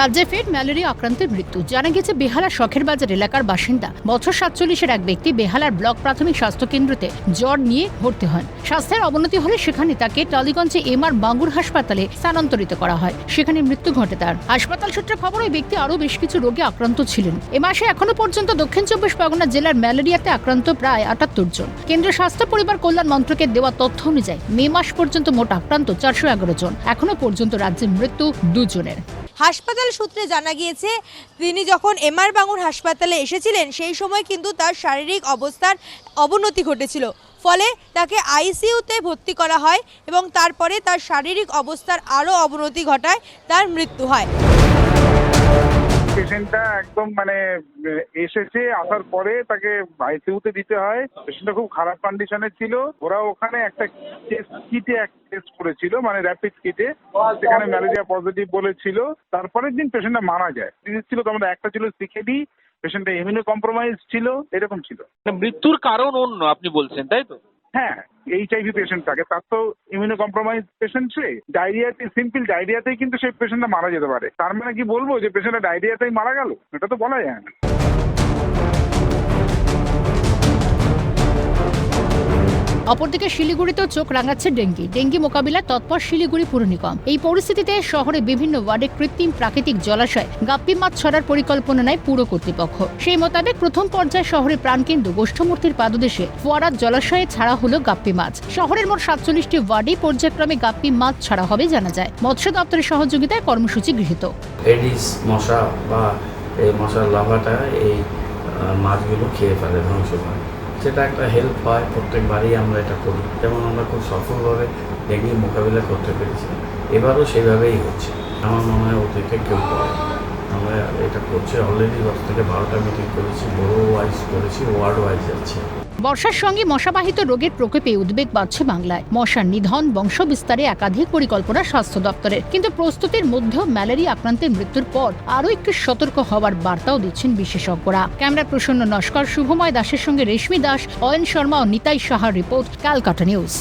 রাজ্যে ফের ম্যালেরিয়া আক্রান্তের মৃত্যু। জানা গেছে বেহালা শখের বাজার এলাকার বাসিন্দা। বছর সাতচল্লিশের এক ব্যক্তি বেহালার ব্লক প্রাথমিক স্বাস্থ্য কেন্দ্রতে জ্বর নিয়ে ভর্তি হন। স্বাস্থ্যের অবনতি হলে সেখানে তাকে টালিগঞ্জে এমআর বাঙ্গুর হাসপাতালে স্থানান্তরিত করা হয়। সেখানে মৃত্যু ঘটে তার। হাসপাতাল সূত্রে খবর ওই ব্যক্তি আরও বেশ কিছু রোগে আক্রান্ত ছিলেন। এ মাসে এখনও পর্যন্ত দক্ষিণ চব্বিশ পরগনা জেলার ম্যালেরিয়াতে আক্রান্ত প্রায় আটাত্তর জন। কেন্দ্রীয় স্বাস্থ্য পরিবার কল্যাণ মন্ত্রকের দেওয়া তথ্য অনুযায়ী মে মাস পর্যন্ত মোট আক্রান্ত চারশো এগারো জন। এখনও পর্যন্ত রাজ্যে মৃত্যু দুজনের। হাসপাতাল সূত্রে জানা গিয়েছে, তিনি যখন এমআর বাঙুর হাসপাতালে এসেছিলেন, সেই সময় কিন্তু তার শারীরিক অবস্থার অবনতি ঘটেছিল। ফলে তাকে আইসিইউতে ভর্তি করা হয় এবং তারপরে তার শারীরিক অবস্থার আরও অবনতি ঘটায়, তার মৃত্যু হয়। পেশেন্টটা একদম মানে এসেছে, আসার পরে তাকে আইসিইউতে দিতে হয়। পেশেন্টটা খুব খারাপ কন্ডিশনে ছিল। ওরা ওখানে একটা টেস্ট কিটে এক টেস্ট করেছিল মানে র্যাপিড কিটে সেখানে ম্যালেরিয়া পজিটিভ বলেছিল। তারপরের দিন পেশেন্টটা মারা যায়। ডিজিজ ছিল তোমাদের একটা ছিল সিকেডি পেশেন্টটা ইমিউনো কম্প্রোমাইজ ছিল, এরকম ছিল। মানে মৃত্যুর কারণ অন্য, আপনি বলছেন, তাই তো? হ্যাঁ এইচআইভি পেশেন্ট থাকে তার তো ইমিউনো কম্প্রোমাইজ পেশেন্ট সে। ডায়রিয়াতে সিম্পল ডায়রিয়াতেই কিন্তু সেই পেশেন্টটা মারা যেতে পারে। তার মানে কি বলব যে পেশেন্টটা ডায়রিয়াতেই মারা গেল? এটা তো বলা যায় না। অপরদিকে শিলিগুড়িতেও চোখ রাঙাচ্ছে ডেঙ্গি। ডেঙ্গি মোকাবিলায় তৎপর শিলিগুড়ি পুর নিগম। এই পরিস্থিতিতে শহরে বিভিন্ন ওয়ার্ডে কৃত্রিম প্রাকৃতিক জলাশয় গাপ্পি মাছ ছড়ার পরিকল্পনা নেয় পুর কর্তৃপক্ষ। সেই মোতাবেক প্রথম পর্যায়ে শহরের প্রাণকেন্দ্র গোষ্ঠমূর্তির পাদদেশে ফোয়ারার জলাশয়ে ছাড়া হলো গাপ্পি মাছ। শহরের মোট সাতচল্লিশটি ওয়ার্ডে পর্যায়ক্রমে গাপ্পি মাছ ছাড়া হবে জানা যায়। মৎস্য দপ্তরের সহযোগিতায় কর্মসূচি গৃহীত। এডিস মশা বা এই মশার লাভাটা এই মাছগুলো খেয়ে ফেলে, ধ্বংস করে। সেটা একটা হেল্প হয় প্রত্যেকবারই আমরা এটা করি। যেমন আমরা খুব সফলভাবে ডেঙ্গি মোকাবিলা করতে পেরেছি। এবারও সেভাবেই হচ্ছে। আমার মনে হয় অতীতে কেউ করে আমরা এটা করছি অলরেডি দশ থেকে বারোটা মিটিং করেছি বড় ওয়াইজ করেছি ওয়ার্ড ওয়াইজ যাচ্ছে। বর্ষার সঙ্গে মশাবাহিত রোগের প্রকোপে উদ্বেগ বাড়ছে বাংলায়। মশার নিধন বংশ বিস্তারে একাধিক পরিকল্পনা স্বাস্থ্য দপ্তরের। কিন্তু প্রস্তুতির মধ্যেও ম্যালেরিয়া আক্রান্তের মৃত্যুর পর আরও একটু সতর্ক হওয়ার বার্তাও দিচ্ছেন বিশেষজ্ঞরা। ক্যামেরা প্রসন্ন নস্কর, শুভময় দাসের সঙ্গে রেশমি দাস, অয়ন শর্মা ও নিতাই সাহার রিপোর্ট, ক্যালকাটা নিউজ।